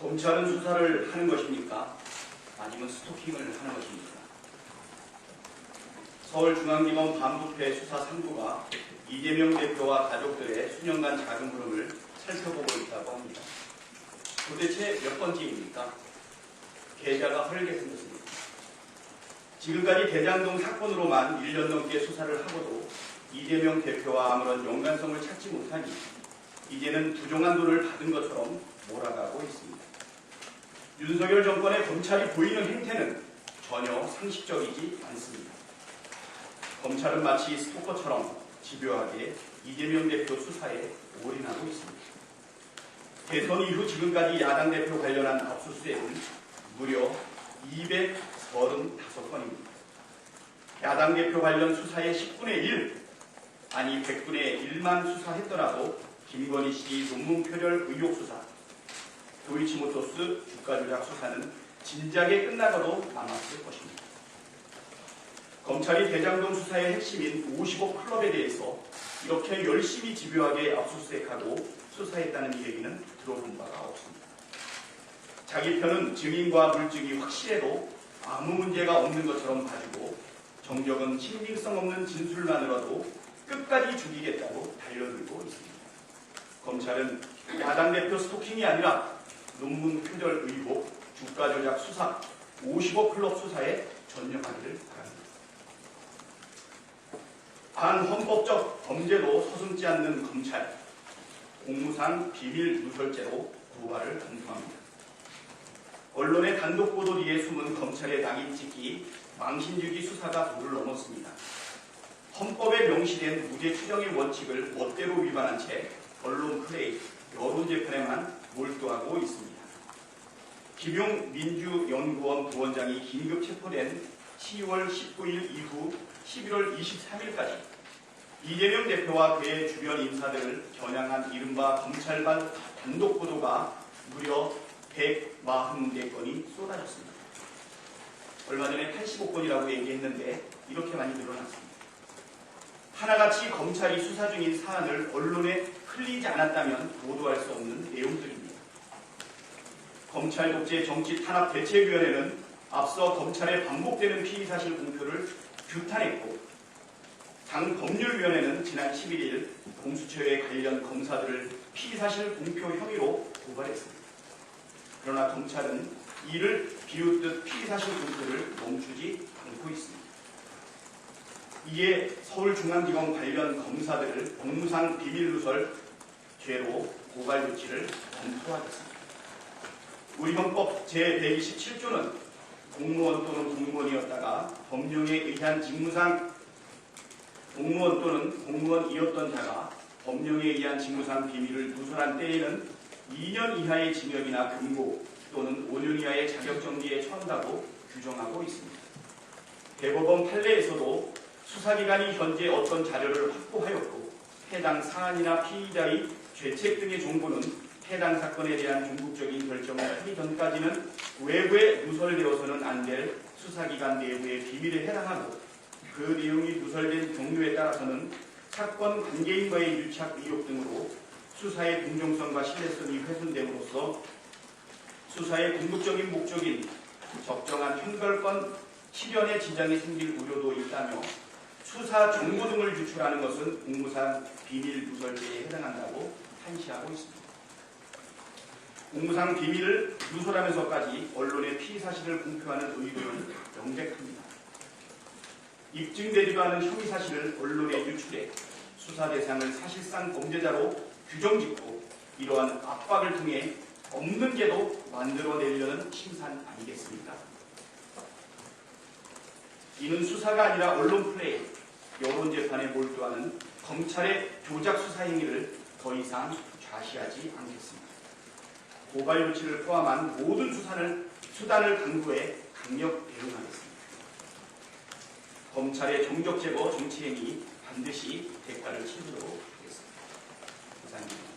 검찰은 수사를 하는 것입니까? 아니면 스토킹을 하는 것입니까? 서울중앙지검 반부패 수사 3부가 이재명 대표와 가족들의 수년간 작은 흐름을 살펴보고 있다고 합니다. 도대체 몇 번째입니까? 계좌가 헐게 생겼습니다. 지금까지 대장동 사건으로만 1년 넘게 수사를 하고도 이재명 대표와 아무런 연관성을 찾지 못하니 이제는 부정한 돈을 받은 것처럼 몰아가고 있습니다. 윤석열 정권의 검찰이 보이는 행태는 전혀 상식적이지 않습니다. 검찰은 마치 스토커처럼 집요하게 이재명 대표 수사에 올인하고 있습니다. 대선 이후 지금까지 야당 대표 관련한 압수수색은 무려 235건입니다. 야당 대표 관련 수사의 10분의 1, 아니 100분의 1만 수사했더라도 김건희 씨 논문 표절 의혹 수사, 도이치모토스 주가 조작 수사는 진작에 끝나고도 남았을 것입니다. 검찰이 대장동 수사의 핵심인 55 클럽에 대해서 이렇게 열심히 집요하게 압수수색하고 수사했다는 얘기는 들어본 바가 없습니다. 자기 편은 증인과 물증이 확실해도 아무 문제가 없는 것처럼 봐주고 정적은 신빙성 없는 진술만으로도 끝까지 죽이겠다고 달려들고 있습니다. 검찰은 야당 대표 스토킹이 아니라 논문 표절 의혹, 주가 조작 수사, 55 클럽 수사에 전념하기를 바랍니다. 반헌법적 범죄도 서슴지 않는 검찰, 공무상 비밀 누설죄로 고발을 검토합니다. 언론의 단독 보도 뒤에 숨은 검찰의 낙인 찍기, 망신주기 수사가 도를 넘었습니다. 헌법에 명시된 무죄 추정의 원칙을 멋대로 위반한 채 언론 플레이, 여론 재판에만 몰두하고 있습니다. 김용 민주연구원 부원장이 긴급 체포된 10월 19일 이후 11월 23일까지 이재명 대표와 그의 주변 인사들을 겨냥한 이른바 검찰반 단독 보도가 무려 144건이 쏟아졌습니다. 얼마 전에 85건이라고 얘기했는데 이렇게 많이 늘어났습니다. 하나같이 검찰이 수사 중인 사안을 언론에 흘리지 않았다면 보도할 수 없는 내용들입니다. 검찰 독재 정치 탄압 대책위원회는 앞서 검찰의 반복되는 피의 사실 공표를 규탄했고 당 법률위원회는 지난 11일 공수처에 관련 검사들을 피의 사실 공표 혐의로 고발했습니다. 그러나 검찰은 이를 비웃듯 피의 사실 공표를 멈추지 않고 있습니다. 이에 서울중앙지검 관련 검사들을 공무상 비밀누설 죄로 고발 조치를 검토하겠습니다. 우리 헌법 제127조는 공무원 또는 공무원이었다가 법령에 의한 직무상 공무원 또는 공무원이었던 자가 법령에 의한 직무상 비밀을 누설한 때에는 2년 이하의 징역이나 금고 또는 5년 이하의 자격정지에 처한다고 규정하고 있습니다. 대법원 판례에서도 수사기관이 현재 어떤 자료를 확보하였고 해당 사안이나 피의자의 죄책 등의 정보는 해당 사건에 대한 종국적인 결정을 하기 전까지는 외부에 누설되어서는 안 될 수사기관 내부의 비밀에 해당하고 그 내용이 누설된 경로에 따라서는 사건 관계인과의 유착 의혹 등으로 수사의 공정성과 신뢰성이 훼손됨으로써 수사의 궁극적인 목적인 적정한 형벌권 실현에 지장이 생길 우려도 있다며 수사 정보 등을 유출하는 것은 공무상 비밀 누설죄에 해당한다고 판시하고 있습니다. 공무상 비밀을 누설하면서까지 언론의 피의 사실을 공표하는 의도는 명백합니다. 입증되지도 않은 혐의 사실을 언론에 유출해 수사 대상을 사실상 범죄자로 규정짓고 이러한 압박을 통해 없는 죄도 만들어내려는 심산 아니겠습니까? 이는 수사가 아니라 언론 플레이, 여론 재판에 몰두하는 검찰의 조작 수사 행위를 더 이상 좌시하지 않겠습니다. 고발 조치를 포함한 모든 수사를, 수단을 강구해 강력 대응하겠습니다. 검찰의 정적 제거 정치 행위 반드시 대가를 치르도록 하겠습니다. 이상입니다.